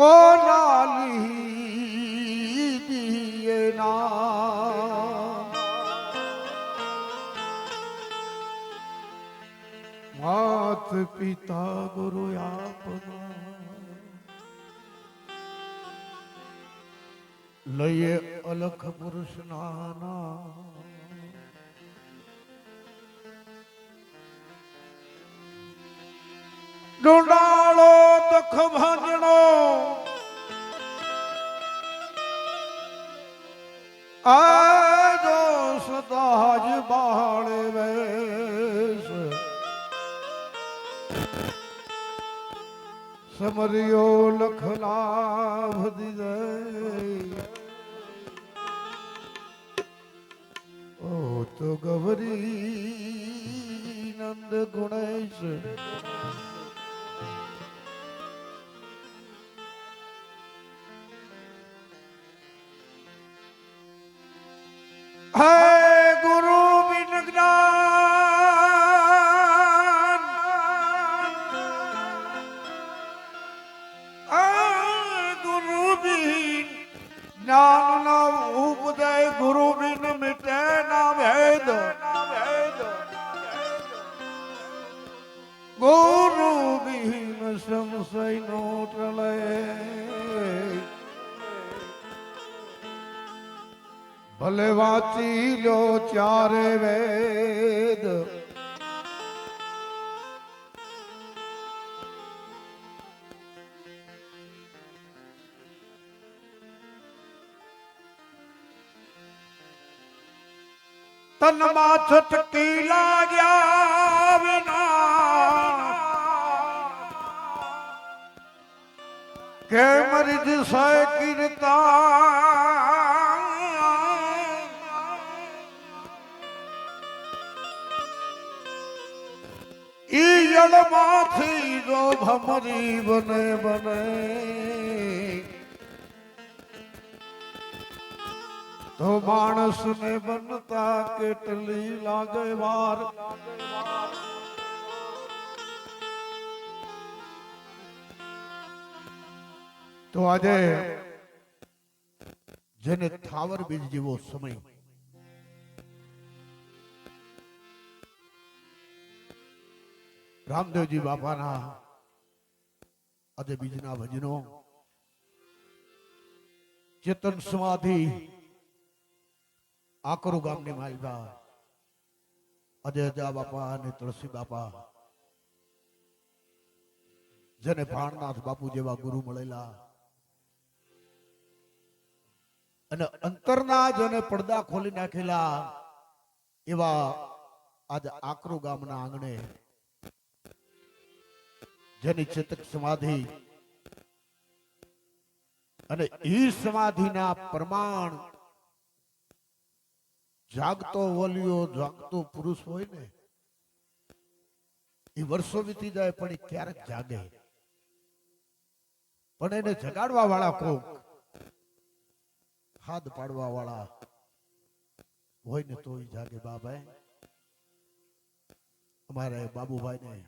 કોલાલી દિયે ના. માત પિતા ગુરુ આપના લઈએ અલખ પુરુષ નાના ડુંડાળો સમરિયો લખલાભ દીધે. ઓ તો ગવરી નંદ ગુણેશ. હે. ગુરુ વિહીન સંશય નો પ્રલય ભલે વાંચી લો ચારે વેદ. તનમાં છટકી લાગ્યા કે મરી જશે કીર્તા ઈ જળમાંથી જો ભમરી બને બને. તો માણસને બનતા કેટલી લાગે વાર તો આજે જેને થાવર બીજ જેવો સમય. રામદેવજી બાપાના આજે બીજના ભજનો. ચેતન સમાધિ આકરુ ગામની માલબા અજયજા બાપા અને તુલસી બાપા જેને ભાણનાથ બાપુ જેવા ગુરુ મળેલા. અને અંતરના જેને પડદા ખોલી નાખેલા એવા આજ આકરો ગામના આંગણે જેની ચેતક સમાધિ અને એ સમાધિના પ્રમાણ જાગતો વલિયો, જાગતો પુરુષ હોય ને, એ વર્ષો વીતી જાય પણ એ ક્યારેક જાગે. પણ એને જગાડવા વાળા કોક હાથ પાડવા વાળા હોય ને તો જાગે બાબા અમારે બાબુભાઈ ને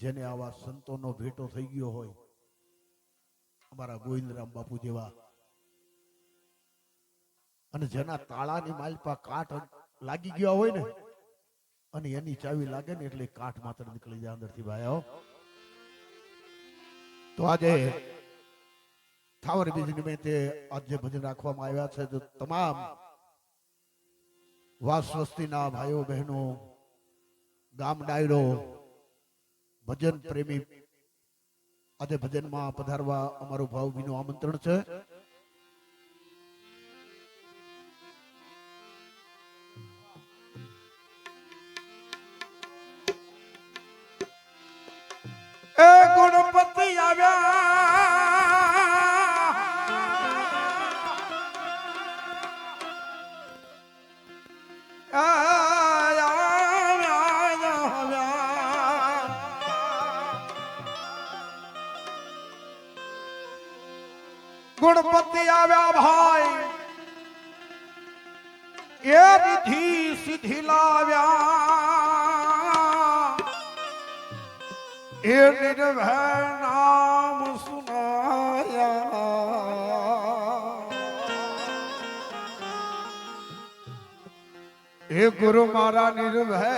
જેને આવા સંતોનો ભેટો થઈ ગયો હોય, અમારા ગોવિંદરામ બાપુ જેવા. અને જેના તાળાની માલપા કાઠ લાગી ગયા હોય ને, અને એની ચાવી લાગે ને એટલે કાઠ માત્ર નીકળી જાય અંદરથી ભાઈઓ તો આજે થાવર બીજ નિમિત્તે આજે ભજન રાખવામાં આવ્યા છે તો તમામ વાસ વસ્તીના ભાઈઓ બહેનો ગામ ડાયરો ભજન પ્રેમી આજે ભજનમાં પધારવા અમારું ભાવભીનું આમંત્રણ છે. ગુણપતિ આવ્યા ભાઈ. એ વિધિ સિદ્ધિ લાવ્યા. એ નિર્ભય નામ સુનાયા. એ ગુરુ મારા નિર્ભય,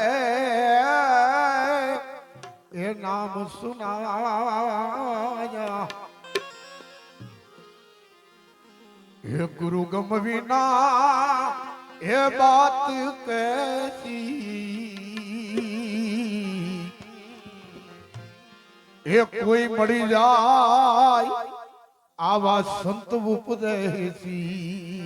એ નામ સુનાયા. એ ગુરુ ગમ વિના એ વાત કહેતી. એ કોઈ મળી જાય આવા સંત ઉપદેશી.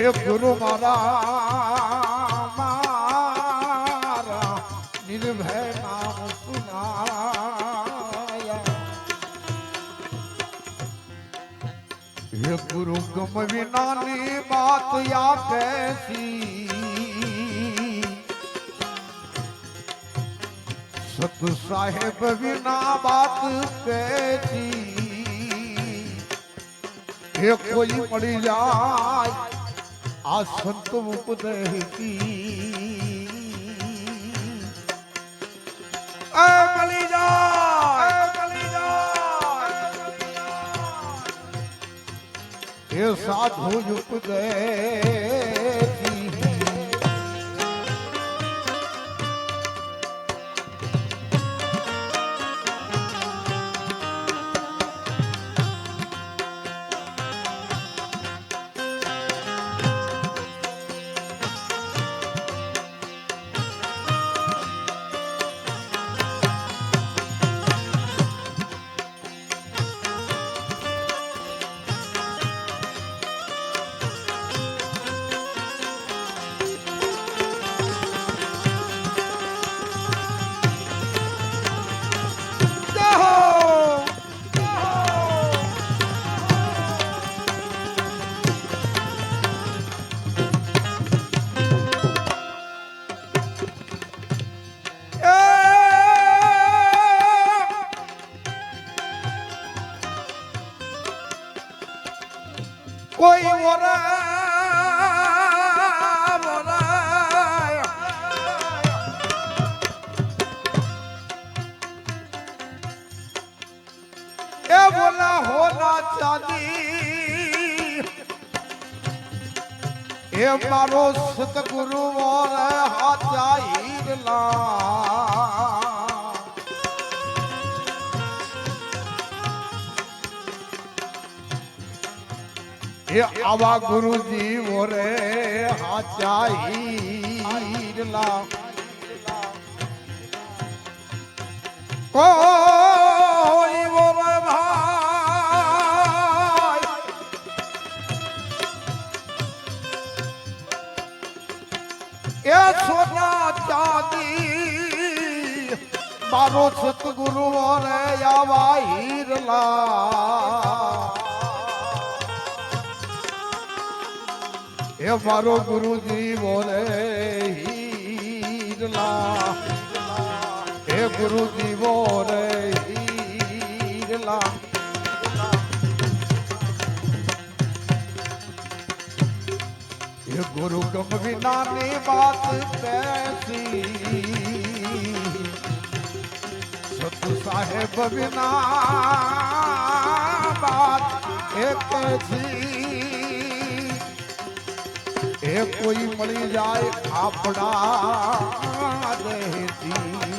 એ ગુરુ મારા મારા નિર્ભય નામ સુનાયા. હે ગુરુ ગમ વિનાની વાત યા કૈસી સત સાહેબ વિના વાત કૈસી હે કોઈ મળી જાય આ સંત ઉપદેહતી મળી જાય. એ સાધુ ઉપદેશી. એ મારો સતગુરુ મોર હાચા હીરલા એ આવા ગુરુજી મોરે હાચા હીરલા કોઈ મારો સતગુરુ રે આવા હીરલા. હે મારો ગુરુજી બોલે હીરલા. હે ગુરુજી બોલે હીરલા. ગુરુ ગમ વિનાની વાત કહેતી સાહેબ વિના બાપ એક એ કોઈ મળી જાય આપણા દેહથી.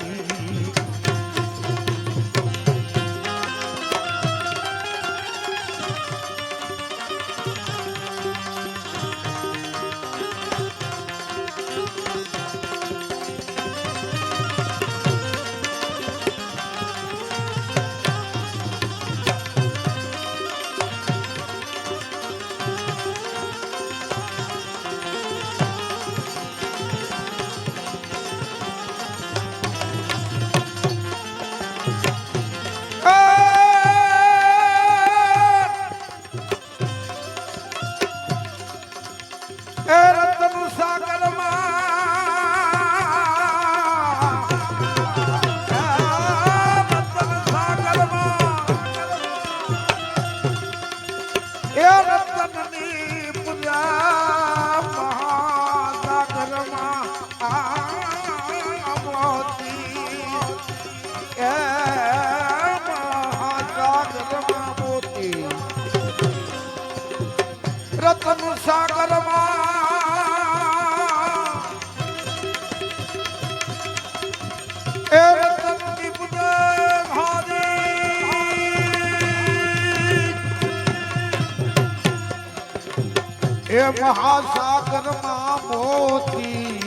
એ મહાસાગરમાં મોતી.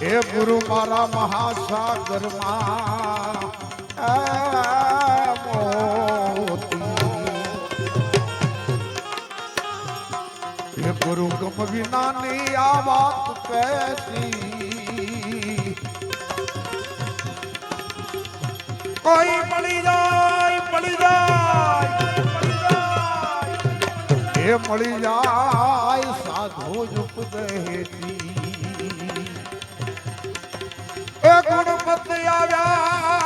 એ ગુરુ મારા મહાસાગરમાં મોતી. એ ગુરુ ગમ વિનાની આ વાત કહેતી કોઈ મળી જાય મળી જાય એ મળી જાય સાધુ જ ઉપદેતી એ ગુણપત આવ્યા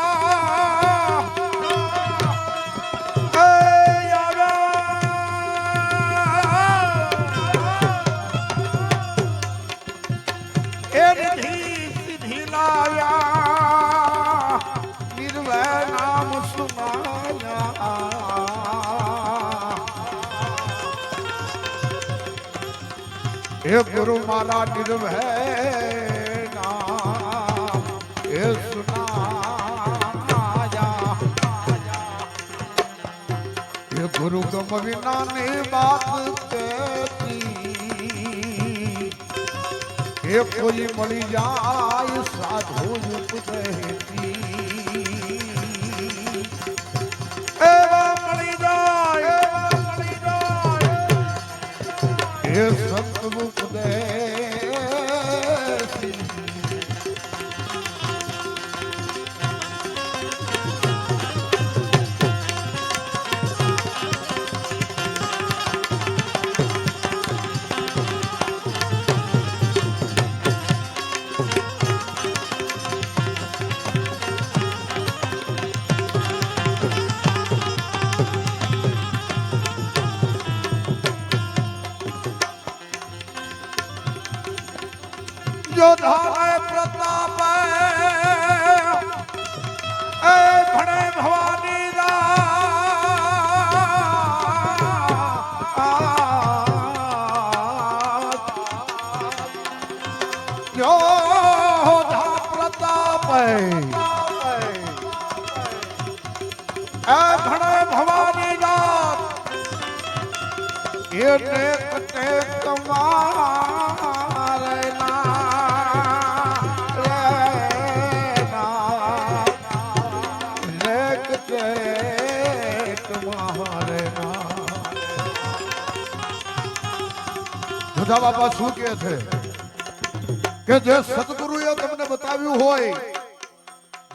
ગુરુ મારા નિર્ભય નામ હે સુનાયા હે ગુરુ ગમ વિનાની બાત કહેતી હે કોઈ મળી જાય સાધુ ઉપદેતી એવા મળી જાય એવા મળી જાય હે સતમુખ જુદા બાપા શું કે છે? કે જે સદગુરુએ તમને બતાવ્યું હોય,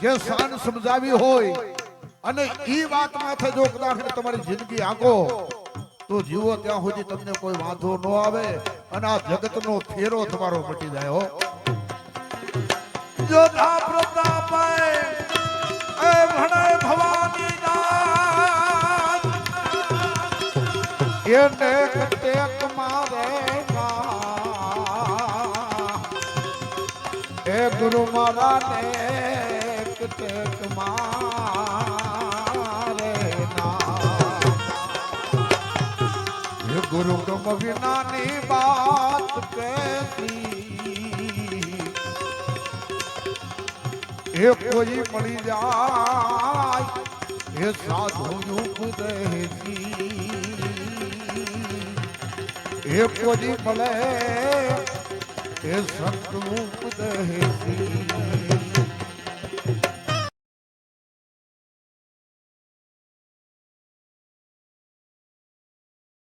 જે શાન સમજાવી હોય, અને એ વાત માથે જો કદાચ તમારી જિંદગી આંકો તો જીવો ત્યાં સુધી તમને કોઈ વાંધો ન આવે. અને આ જગતનો ફેરો તમારો મટી જાય હો. જોધા પ્રતાપ એ ભણે ભવાની નાથ એને કટેક મારે ના. એ ગુરુ મારા ને ગુરુ બ્રહ્મ વિનાની વાત કહેતી. એ કોઈ મળી જાય હે સાધુ ઉપદેશી હે કોઈ મળે હે સંત ઉપદેશી